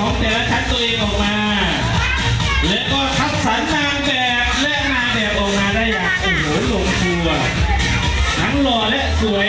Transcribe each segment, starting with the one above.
ของแต่ละชั้นตัวเองออกมา แล้วก็คัดสรรนางแบบและนางแบบออกมาได้อย่างโอ้โหลงตัวหนังหล่อและสวย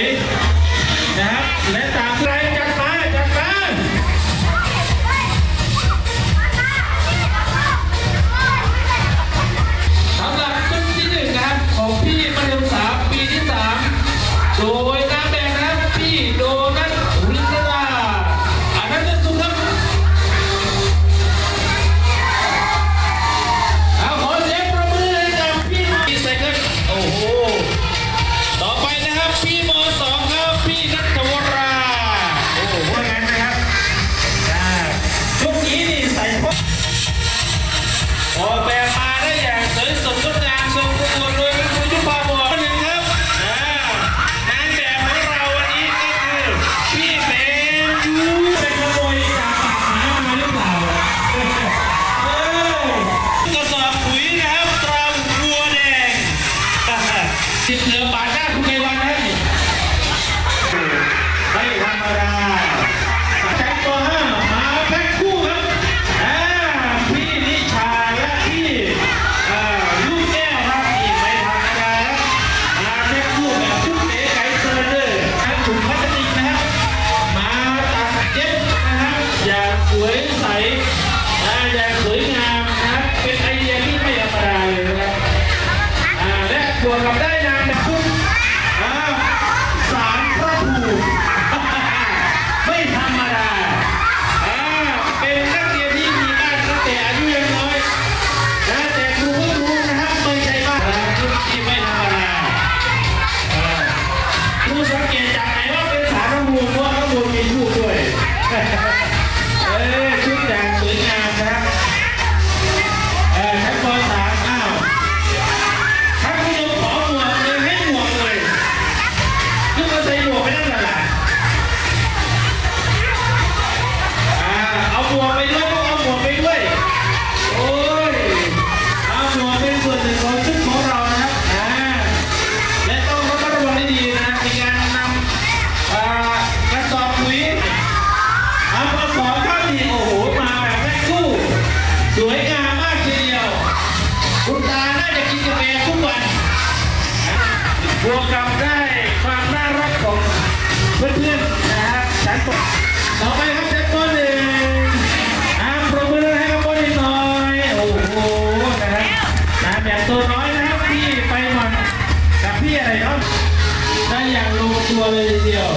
ตัวกลับได้นานนะคุณ บวกกับได้ความน่ารักของเพื่อนๆนะฮะชั้นตกต่อไปครับเซตต้นหนึ่งอ้ามประมือให้กับต้นหน่อย โอ้โหนะฮะนะแบบตัวน้อยนะครับพี่ไปหมันกัพี่อะไรเนาะได้อย่างลงตัวเลยทีเดียว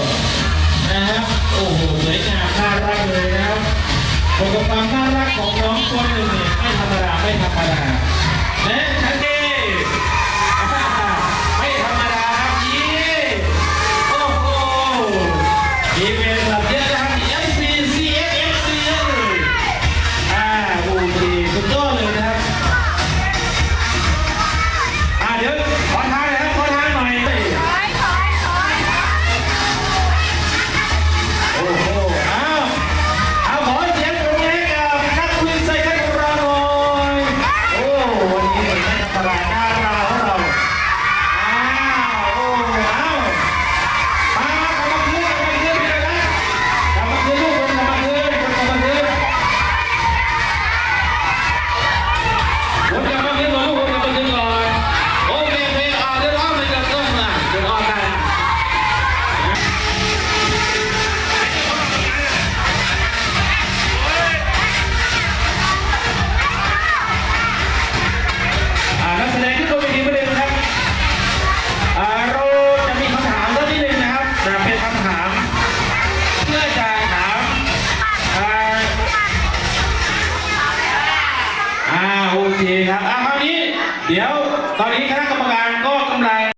นะครับโอ้โหสวยงามน่ารักเลยนะครับผมกับความน่ารักของน้องคนหนึ่งไม่ธรรมดาไม่ธรรมดาและชัดเจน เดี๋ยวตอนนี้คณะกรรมการก็กำลัง